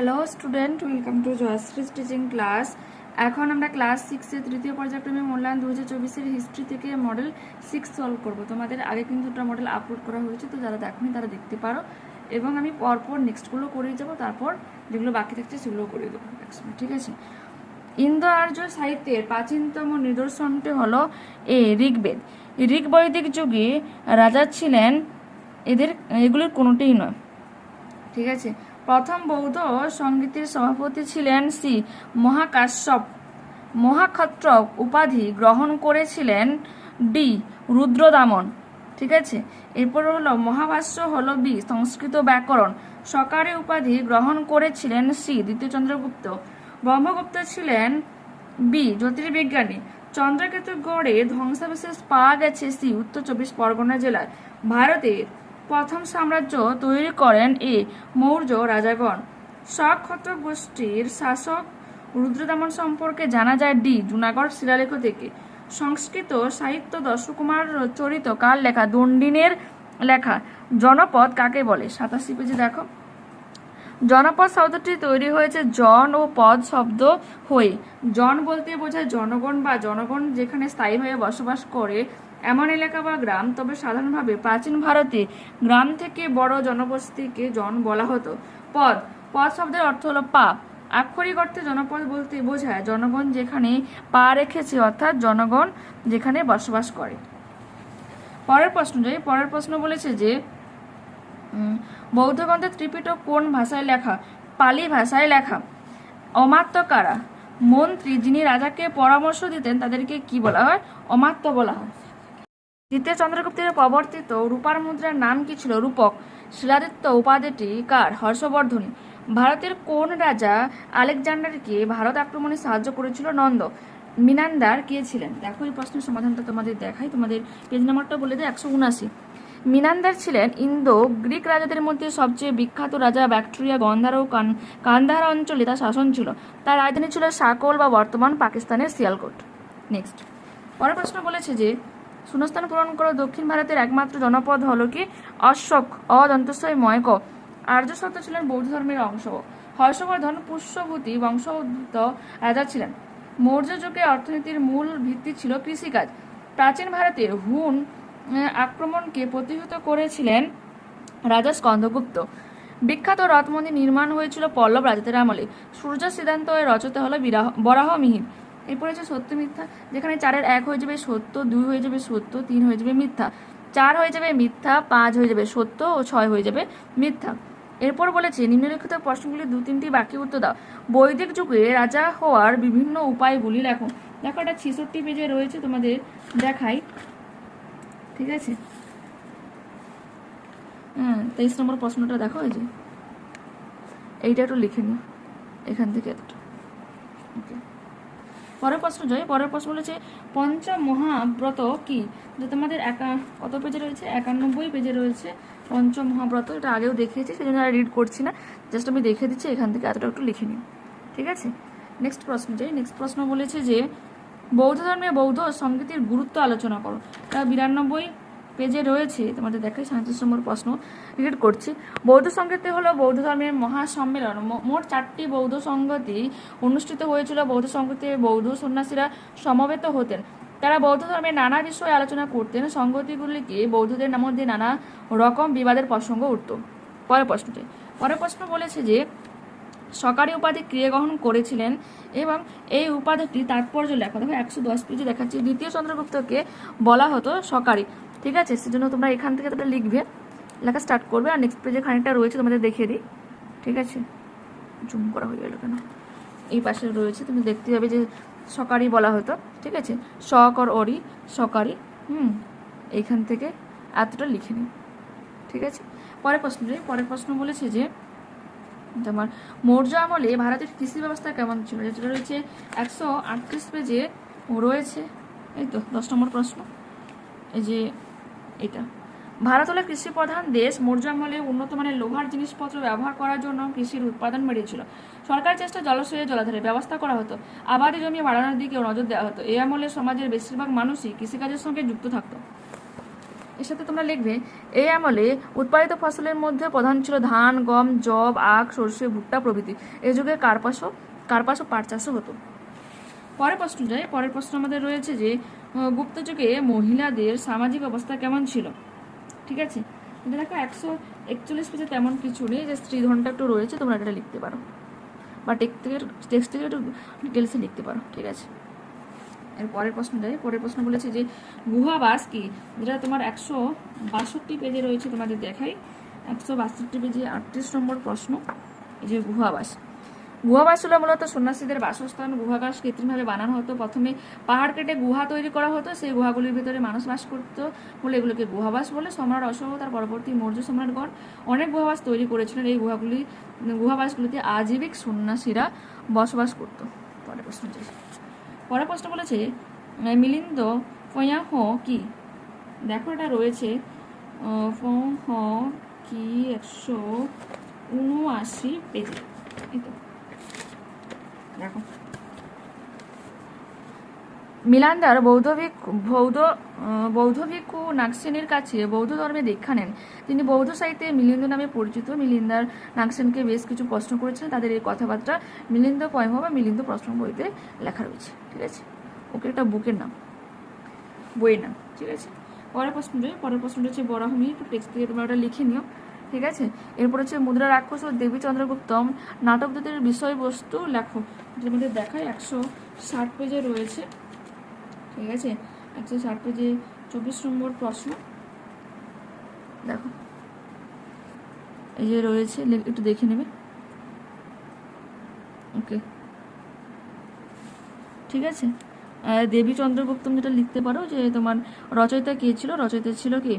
Hello student welcome to Jayshree's teaching class এখন আমরা class সিক্সের তৃতীয় পর্যায়ক্রমে মূল্যায়ন দু হাজার চব্বিশের হিস্ট্রি থেকে মডেল সিক্স সলভ করব। তোমাদের আগে কিন্তু একটা মডেল আপলোড করা হয়েছে, তো যারা দেখনি তারা দেখতে পারো। এবং আমি পরপর নেক্সটগুলো করিয়ে যাব, তারপর যেগুলো বাকি থাকছে সেগুলো করিয়ে দেবো একসঙ্গে ঠিক আছে? ইন্দো আর্য সাহিত্যের প্রাচীনতম নিদর্শনটি হলো এ, ঋগ্বেদ। ঋগ বৈদিক যুগে রাজা ছিলেন, এদের, এগুলির কোনোটিই নয়, ঠিক আছে? প্রথম বৌদ্ধ সঙ্গীতের সভাপতি ছিলেন শ্রী মহাকাশ্যপ। মহাক্ষত্রক উপাধি গ্রহণ করেছিলেন ডি রুদ্রদামন। ঠিক আছে? এরপর হলো মহাভাষ্য হলো বি, সংস্কৃত ব্যাকরণ। সকারে উপাধি গ্রহণ করেছিলেন শ্রী দ্বিতীয় চন্দ্রগুপ্ত ব্রহ্মগুপ্ত ছিলেন বি, জ্যোতির্বিজ্ঞানী। চন্দ্রকেতু গড়ে ধ্বংসাবশেষ পাওয়া গেছে সি উত্তর চব্বিশ পরগনা জেলায়। ভারতের প্রথম সাম্রাজ্য তৈরি করেন এ মৌর্য রাজাগণ। শক গোষ্ঠীর শাসক রুদ্রদামন সম্পর্কে জানা যায় ডি, জুনাগড় শিলালেখ থেকে। সংস্কৃত সাহিত্য দশকুমার চরিত কার লেখা? দণ্ডিনের লেখা। জনপদ কাকে বলে? সাতাশি পেজে দেখো। জনপদ শব্দটি তৈরি হয়েছে জন ও পদ শব্দ হয়ে। জন বলতে বোঝায় জনগণ বা জনগণ যেখানে স্থায়ীভাবে বসবাস করে এমন এলাকা বা গ্রাম, তবে সাধারণভাবে প্রাচীন ভারতে গ্রাম থেকে বড় জনবসতিকে জন বলা হতো। পদ পদ শব্দের অর্থ হলো পা। আক্ষরিক অর্থে জনপদ বলতে বোঝায় জনগণ যেখানে পা রেখেছে, অর্থাৎ জনগণ যেখানে বসবাস করে। পরের প্রশ্ন যাই পরের প্রশ্ন বলেছে যে বৌদ্ধ গ্রন্থের ত্রিপিটক কোন ভাষায় লেখা? পালি ভাষায় লেখা। অমাত্য কারা? মন্ত্রী যিনি রাজাকে পরামর্শ দিতেন, তাদেরকে কি বলা হয়? অমাত্য বলা হয়। দ্বিতীয় চন্দ্রগুপ্তের প্রবর্তিত রূপার মুদ্রার নাম কি ছিল? রূপক। শিলাদিত্য উপাধিটি কার? হর্ষবর্ধনী। ভারতের কোন রাজা আলেকজান্ডারকে ভারত আক্রমণে সাহায্য করেছিল? নন্দ। মিনান্দার কে ছিলেন? দেখো, এই প্রশ্নের সমাধানটা তোমাদের দেখাই। তোমাদের পেজ নাম্বারটা বলে দেয় একশো উনাশি। মিনান্দার ছিলেন ইন্দো গ্রিক রাজাদের মধ্যে সবচেয়ে বিখ্যাত রাজা ব্যাকটেরিয়া গন্ধার ও কান কান্দাহার অঞ্চলে তার শাসন ছিল। তার রাজধানী ছিল সাকল বা বর্তমান পাকিস্তানের সিয়ালকোট নেক্সট পরের প্রশ্ন বলেছে যে শূন্যস্থান পূরণ করো। দক্ষিণ ভারতের একমাত্র জনপদ হলো কি? অশোক অদন্তস্বয় ময়ক। আর্য সত্য ছিলেন বৌদ্ধ ধর্মের অংশ। হর্ষবর্ধন পুষ্যভূতি বংশোদ্ভূত রাজা ছিলেন। মৌর্য যুগে অর্থনীতির মূল ভিত্তি ছিল কৃষিকাজ। প্রাচীন ভারতে হুন আক্রমণকে প্রতিহত করেছিলেন রাজা স্কন্দগুপ্ত বিখ্যাত রথমন্দির নির্মাণ হয়েছিল পল্লব রাজাদের আমলে। সূর্য সিদ্ধান্ত রচতে হলো বরাহ মিহির এরপরে হচ্ছে সত্য মিথ্যা, যেখানে চারের এক হয়ে যাবে সত্য, দুই হয়ে যাবে সত্য, তিন হয়ে যাবে মিথ্যা। চার হয়ে যাবে মিথ্যা, পাঁচ হয়ে যাবে সত্য ও ছয় হয়ে যাবে মিথ্যা। এরপর বলেছে, নিম্নলিখিত প্রশ্নগুলি দু, তিনটি বাকি উত্তর দাও। বৈদিক যুগে রাজা হওয়ার বিভিন্ন উপায়গুলি লেখো। দেখো এটা ছেষট্টি পেজে রয়েছে, তোমাদের দেখাই। ঠিক আছে? হ্যাঁ তেইশ নম্বর প্রশ্নটা দেখো, এই যে। এইটা একটু লিখে নিও, এখান থেকে একটু ওকে। পরের প্রশ্ন, জয়। পরের প্রশ্ন বলেছে, পঞ্চমহাব্রত কি? যে তোমাদের একা, কত পেজে রয়েছে? একানব্বই পেজে রয়েছে পঞ্চমহাব্রত। এটা আগেও দেখিয়েছি সেই জন্য আর রিড করছি না। জাস্ট আমি দেখে দিচ্ছি, এখান থেকে এতটা একটু লিখে নিই। ঠিক আছে? নেক্সট প্রশ্ন যাই নেক্সট প্রশ্ন বলেছে যে, বৌদ্ধ ধর্মে বৌদ্ধ সঙ্গীতের গুরুত্ব আলোচনা করো। তা বিরানব্বই পেজে রয়েছে, তোমাদের দেখাই সাঁত্রিশ নম্বর প্রশ্ন রিড করছি। বৌদ্ধ সংগীতে হলো বৌদ্ধ ধর্মের মহাসম্মেলন মোট চারটি বৌদ্ধ সংগতি অনুষ্ঠিত হয়েছিল। বৌদ্ধ সংগীতে বৌদ্ধ সন্ন্যাসীরা সমবেত হতেন। তারা বৌদ্ধ ধর্মের নানা বিষয়ে আলোচনা করতেন। সংগতিগুলিকে বৌদ্ধদের মধ্যে নানা রকম বিবাদের প্রসঙ্গ উঠত। পরের প্রশ্নটি। পরের প্রশ্ন বলেছে যে সরকারি উপাধি ক্রিয়া গ্রহণ করেছিলেন এবং এই উপাধিটি তাৎপর্য লেখা। দেখো, একশো দশ পেজে দেখাচ্ছি। দ্বিতীয় চন্দ্রগুপ্তকে বলা হতো সরকারি ঠিক আছে? সেজন্য তোমরা এখান থেকে তোমরা লিখবে, লেখা স্টার্ট করবে আর নেক্সট পেজে খানিকটা রয়েছে তোমাদের দেখিয়ে দিই। ঠিক আছে? জুম করা হয়ে গেল কেন? এই পাশে রয়েছে, তুমি দেখতে পাবে যে সকারি বলা হতো। ঠিক আছে? শক আর অরি, সকারি, হুম, এইখান থেকে এতটা লিখে নিই। ঠিক আছে? পরের প্রশ্ন পরের প্রশ্ন বলেছে যে, তোমার মৌর্য আমলে ভারতের কৃষি ব্যবস্থা কেমন ছিল? যেটা রয়েছে একশো আটত্রিশ পেজে রয়েছে। এই তো, দশ নম্বর প্রশ্ন। এই যে এটা। ভারত হলো কৃষি প্রধান দেশ মৌর্য আমলে উন্নত মানের লোহার জিনিসপত্র ব্যবহার করার জন্য কৃষির উৎপাদন বেড়েছিল। সরকার চেষ্টা জলাশয়ে জলাধারে ব্যবস্থা করা হতো। আবাদি জমি বাড়ানোর দিকেও নজর দেওয়া হতো। এই আমলে সমাজের বেশিরভাগ মানুষই কৃষিকাজের সঙ্গে যুক্ত থাকতো। এর সাথে তোমরা লিখবে এই আমলে উৎপাদিত ফসলের মধ্যে প্রধান ছিল ধান, গম জব আখ, সর্ষে, ভুট্টা প্রভৃতি। এই যুগে কার্পাসও, কার্পাস ও পাট চাষও হতো। পরের প্রশ্ন যায়। পরের প্রশ্ন আমাদের রয়েছে যে আহ, গুপ্ত যুগে মহিলাদের সামাজিক অবস্থা কেমন ছিল? ঠিক আছে? এটা দেখো একশো একচল্লিশ পেজে তেমন কিছু নেই যে স্ত্রীধনটা একটু রয়েছে তোমরা এটা লিখতে পারো। বা টেক্সট থেকে টেক্সট থেকে একটু ডিটেলসে লিখতে পারো ঠিক আছে? এর পরের প্রশ্ন যাই পরের প্রশ্ন বলেছে যে গুহাবাস কি? যেটা তোমার একশো বাষট্টি পেজে রয়েছে তোমাদের দেখাই একশো বাষট্টি পেজে আটত্রিশ নম্বর প্রশ্ন এই যে গুহাবাস গুহাবাস হলো মূলত সন্ন্যাসীদের বাসস্থান। গুহাবাস কৃত্রিমভাবে বানানো হতো। প্রথমে পাহাড় কেটে গুহা তৈরি করা হতো। সেই গুহাগুলির ভিতরে মানুষ বাস করতো বলে এগুলোকে গুহাবাস বলে। সম্রাট অশোক তার পরবর্তী মৌর্য সম্রাটগণ অনেক গুহাবাস তৈরি করেছিলেন। এই গুহাগুলি গুহাবাসগুলিতে আজীবিক সন্ন্যাসীরা বসবাস করতো। পরের প্রশ্ন পরের প্রশ্ন বলেছে মিলিন্দ মিলিন্দ ফয়াহ কি? দেখো এটা রয়েছে। আহ, ফহ কি একশো উনআশি পেজে। এই তো। দেখো। মিলান্দার বৌদ্ধ ভিক্ষু বৌদ্ধ আহ, বৌদ্ধ ভিক্ষু নাগসেনের কাছে বৌদ্ধ ধর্মে দীক্ষা নেন। তিনি বৌদ্ধ সাহিত্যে মিলিন্দ নামে পরিচিত। মিলিন্দার নাগসেনকে বেশ কিছু প্রশ্ন করেছেন। তাদের এই কথাবার্তা মিলিন্দ পয়ম বা মিলিন্দ প্রশ্ন বইতে লেখা রয়েছে। ঠিক আছে? ওকে একটা বুকের নাম। বইয়ের নাম। ঠিক আছে? পরের প্রশ্ন পরের প্রশ্ন রয়েছে বরাহমি একটু টেক্সট থেকে তোমরা ওটা লিখে নিও। ঠিক আছে? এরপর হচ্ছে মুদ্রা রাক্ষস ও দেবী চন্দ্রগুপ্তম নাটক দুটির বিষয়বস্তু লেখো মধ্যে দেখায় একশো ষাট পেজে রয়েছে। ঠিক আছে? একশো ষাট পেজে চব্বিশ নম্বর প্রশ্ন। দেখো। এই যে রয়েছে একটু দেখে নেবে। ওকে। ঠিক আছে? দেবী চন্দ্রগুপ্তম যেটা লিখতে পারো যে তোমার রচয়িতা কে ছিল? রচয়িতা ছিল কি?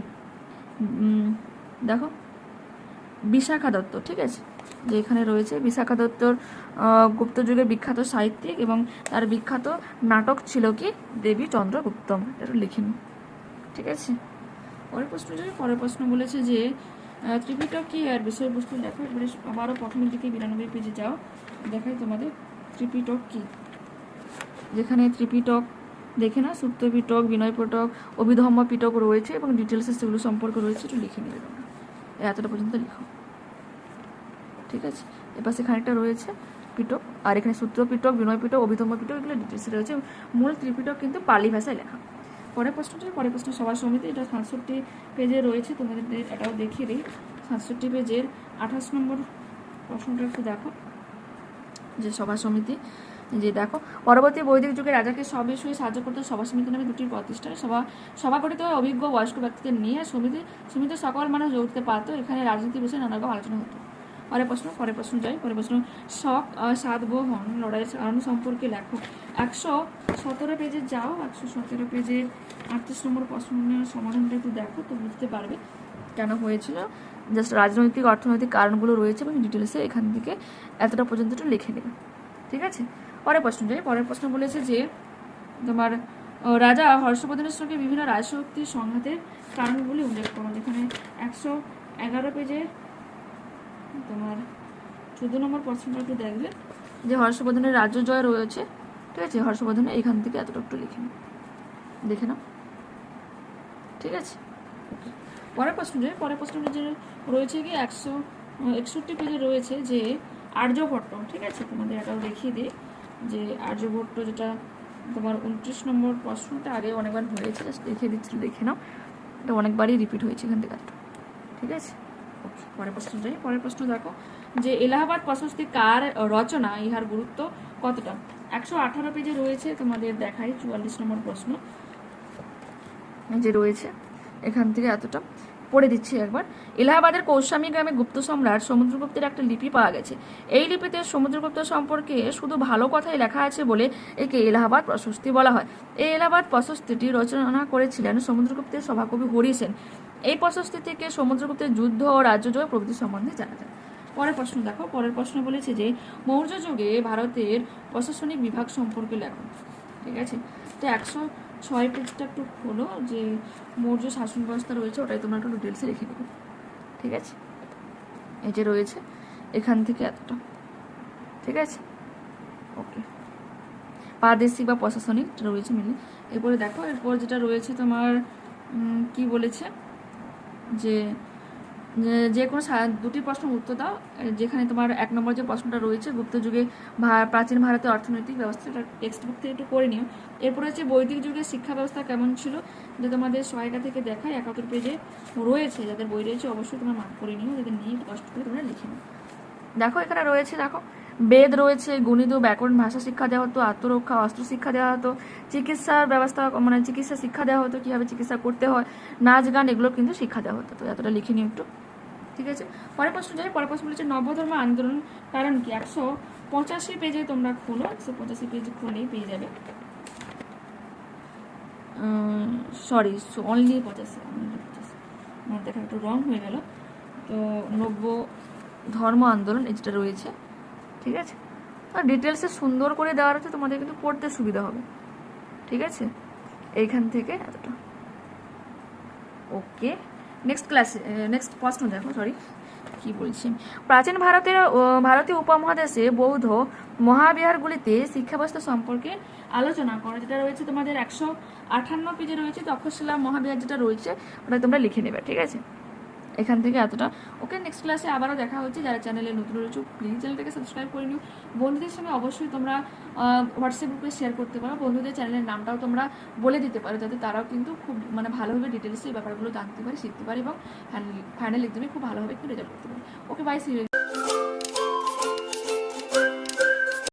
দেখো। বিশাখা দত্ত ঠিক আছে? যে এখানে রয়েছে বিশাখা দত্তর আহ, গুপ্ত যুগের বিখ্যাত সাহিত্যিক এবং তার বিখ্যাত নাটক ছিল কি? দেবী চন্দ্রগুপ্তম এটা লিখে নিই ঠিক আছে? পরের প্রশ্ন যাবে পরের প্রশ্ন বলেছে যে ত্রিপিটক কি? আর বিষয়বস্তু লেখো এবারে আবারও প্রথমের দিকে বিরানব্বই পেজে যাও দেখাই তোমাদের ত্রিপিটক কি? যেখানে ত্রিপিটক দেখে না সুপ্ত পিটক বিনয় পিটক অভিধম্ম পিটক রয়েছে এবং ডিটেলসে সেগুলো সম্পর্কে রয়েছে একটু লিখে এই এতটা পর্যন্ত লিখো। ঠিক আছে? এপাশে খানিকটা রয়েছে পিটক আর এখানে সূত্র পিটক বিনয় পিটক অভিধম্ম পিটক এগুলো ডিটেলসে রয়েছে। মূল ত্রিপিটক কিন্তু পালি ভাষায় লেখা। পরের প্রশ্নটি, পরের প্রশ্ন সভা সমিতি এটা সাতষট্টি পেজে রয়েছে, তোমাদের এটাও দেখিয়ে দিই। সাতষট্টি পেজের আঠাশ নম্বর প্রশ্নটা একটু দেখো, যে সভা সমিতি যে দেখো। পরবর্তী বৈদিক যুগে রাজাকে সব বিষয়ে সাহায্য করতে সভা সমিতি নামে দুটি প্রতিষ্ঠান, সভা সভা গঠিত হয় অভিজ্ঞ বয়স্ক ব্যক্তিদের নিয়ে। সমিতি সমিতি সকল মানুষ যোগ দিতে পারতো। এখানে রাজনীতি বিষয়ে নানা রকম আলোচনা হতো। পরের প্রশ্ন পরের প্রশ্ন যাই। পরের প্রশ্ন আর সাতবহন লড়াইয়ের কারণ সম্পর্কে লেখো। একশো সতেরো পেজে যাও। একশো সতেরো পেজে আটত্রিশ নম্বর প্রশ্নের সমাধানটা একটু দেখো, তো বুঝতে পারবে কেন হয়েছিল। জাস্ট রাজনৈতিক, অর্থনৈতিক কারণগুলো রয়েছে, এবং ডিটেলসে এখান থেকে এতটা পর্যন্ত একটু লিখে নেবে ঠিক আছে? পরের প্রশ্ন যাই পরের প্রশ্ন বলেছে যে তোমার রাজা হর্ষবর্ধনের সঙ্গে বিভিন্ন রাজশক্তির সংঘাতের কারণগুলি উল্লেখ করো, যেখানে একশো এগারো পেজে তোমার চোদ্দ নম্বর প্রশ্নটা একটু দেখবে যে হর্ষবর্ধনের রাজ্য জয় রয়েছে। ঠিক আছে হর্ষবর্ধনের এখান থেকে এতটা একটু লিখে নাও। দেখে নাও। ঠিক আছে? পরের প্রশ্ন, যে পরের প্রশ্নটা যে রয়েছে কি, একশো, একষট্টি পেজে রয়েছে যে আর্যভট্ট। ঠিক আছে, তোমাদের এটাও দেখিয়ে দিই। যে আর্যভট্ট যেটা তোমার উনত্রিশ নম্বর প্রশ্নটা আগে অনেকবার হয়েছে জাস্ট দেখিয়ে দিচ্ছিল দেখে নাও। এটা অনেকবারই রিপিট হয়েছে এখান থেকে ঠিক আছে? ওকে পরের প্রশ্ন যাই। পরের প্রশ্ন দেখো যে এলাহাবাদ প্রশস্তি কার রচনা, ইহার গুরুত্ব কতটা? একশো আঠারো পেজে রয়েছে তোমাদের দেখাই, চুয়াল্লিশ নম্বর প্রশ্ন। যে রয়েছে, এখান থেকে এতটা। পড়ে দিচ্ছি একবার। এলাহাবাদের কৌশামী গ্রামে গুপ্ত সম্রাট সমুদ্রগুপ্তের একটা লিপি পাওয়া গেছে। এই লিপিতে সমুদ্রগুপ্ত সম্পর্কে শুধু ভালো কথাই লেখা আছে বলে একে এলাহাবাদ প্রশস্তি বলা হয়। এই এলাহাবাদ প্রশস্তিটি রচনা করেছিলেন সমুদ্রগুপ্তের সভাকবি হরি সেন। এই প্রশস্তি থেকে সমুদ্রগুপ্তের যুদ্ধ ও রাজ্যজয় প্রভৃতি সম্বন্ধে জানা যায়। পরের প্রশ্ন দেখো। পরের প্রশ্ন বলেছে যে মৌর্য যুগে ভারতের প্রশাসনিক বিভাগ সম্পর্কে লেখো। ঠিক আছে? তো একশো ছয় পেজটা একটু খোলো যে মৌর্য শাসন ব্যবস্থা রয়েছে, ওটাই তোমরা একটু ডিটেলসে রেখে দেবে। ঠিক আছে? এই যে রয়েছে, এখান থেকে এতটা। ঠিক আছে? ওকে প্রাদেশিক বা প্রশাসনিক রয়েছে মেনলি এরপরে দেখো, এরপর যেটা রয়েছে তোমার কি বলেছে? যে যে- কোনো দুটি প্রশ্নের উত্তর দাও। যেখানে তোমার এক নম্বর যে প্রশ্নটা রয়েছে, গুপ্ত যুগে ভা- প্রাচীন ভারতের অর্থনৈতিক ব্যবস্থাটা টেক্সট বুক থেকে একটু করে নিও। এরপরে হচ্ছে বৈদিক যুগের শিক্ষা ব্যবস্থা কেমন ছিল? যে তোমাদের সহায়িকা থেকে দেখায়, একাত্তর পেজে রয়েছে। যাদের বই রয়েছে, অবশ্যই তোমরা মার্ক করে নিও। যাদের নিয়ে কষ্ট করে তোমরা লিখে নিও। দেখো, এখানে রয়েছে, দেখো বেদ রয়েছে, গণিত, ব্যাকরণ, ভাষা শিক্ষা দেওয়া হতো, আত্মরক্ষা অস্ত্র শিক্ষা দেওয়া হতো, চিকিৎসার ব্যবস্থা মানে চিকিৎসা শিক্ষা দেওয়া হতো, কীভাবে চিকিৎসা করতে হয়, নাচ গান, এগুলো কিন্তু শিক্ষা দেওয়া হতো। তো এতটা লিখে নিও একটু। ঠিক আছে? পরের প্রশ্ন যাই, পরের প্রশ্ন বলেছে, নবধর্ম আন্দোলন কারণ কি? একশো পঁচাশি পেজে তোমরা খোলো, একশো পঁচাশি পেজে খুলেই পেয়ে যাবে। সরি অনলি পঁচাশি, only পঁচাশি। আমার দেখা একটু রং হয়ে গেল। তো নব্য ধর্ম আন্দোলন এই যেটা রয়েছে ঠিক আছে? আর ডিটেলসে সুন্দর করে দেওয়া রয়েছে তোমাদের কিন্তু পড়তে সুবিধা হবে। ঠিক আছে? এইখান থেকে এতটা। ওকে নেক্সট ক্লাসে নেক্সট প্রশ্ন দেখো সরি কি বলছি? প্রাচীন ভারতের ভারতীয় উপমহাদেশে বৌদ্ধ মহাবিহারগুলিতে শিক্ষাব্যবস্থা সম্পর্কে আলোচনা করো। যেটা রয়েছে তোমাদের একশো আঠান্ন পেজে রয়েছে তক্ষশিলা মহাবিহার যেটা রয়েছে, ওটা তোমরা লিখে নেবে, ঠিক আছে? এখান থেকে এতটা। ওকে নেক্সট ক্লাসে আবারও দেখা হচ্ছে। যারা চ্যানেলে নতুন রয়েছে প্লিজ চ্যানেলটাকে সাবস্ক্রাইব করে নিও। বন্ধুদের সঙ্গে অবশ্যই তোমরা হোয়াটসঅ্যাপ গ্রুপে শেয়ার করতে পারো। বন্ধুদের চ্যানেলের নামটাও তোমরা বলে দিতে পারো, যাতে তারাও কিন্তু খুব মানে ভালোভাবে ডিটেলসে এই ব্যাপারগুলো জানতে পারে, শিখতে পারে এবং ফাইনাল এক্সামে খুব ভালোভাবে একটু রেজাল্ট করতে পারে। Okay bye C